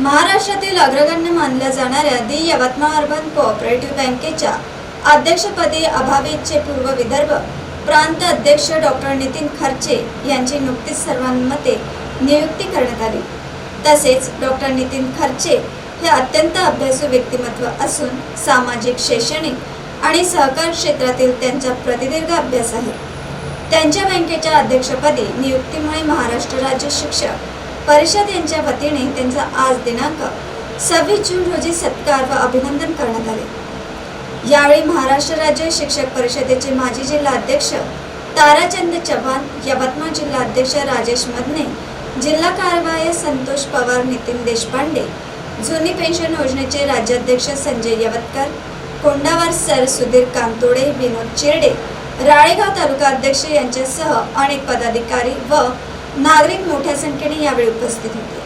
महाराष्ट्रातील अग्रगण्य मानल्या जाणाऱ्या दि यवतमाळ अर्बन कोऑपरेटिव्ह बँकेच्या अध्यक्षपदी अभावितचे पूर्व विदर्भ प्रांत अध्यक्ष डॉक्टर नितीन खर्चे यांची नुकतीच सर्वांमध्ये नियुक्ती करण्यात आली. तसेच डॉक्टर नितीन खर्चे हे अत्यंत अभ्यासू व्यक्तिमत्व असून सामाजिक शैक्षणिक आणि सहकार क्षेत्रातील त्यांचा प्रतिदीर्घ अभ्यास आहे. त्यांच्या बँकेच्या अध्यक्षपदी नियुक्तीमुळे महाराष्ट्र राज्य शिक्षक परिषद यांच्या वतीने त्यांचा आज दिनांक सव्वीस जून रोजी सत्कार व अभिनंदन करण्यात आले. यावेळी महाराष्ट्र राज्य शिक्षक परिषदेचे माजी जिल्हाध्यक्ष ताराचंद चव्हाण यवतमाळ जिल्हा अध्यक्ष राजेश मदने जिल्हा कारवाय संतोष पवार नितीन देशपांडे जुनी पेन्शन योजनेचे राज्याध्यक्ष संजय यवतकर कोंडावर सर सुधीर कांतोडे विनोद चिरडे राळेगाव तालुका अध्यक्ष यांच्यासह अनेक पदाधिकारी व नागरिक मोठ्या संख्येने यावेळी उपस्थित होते.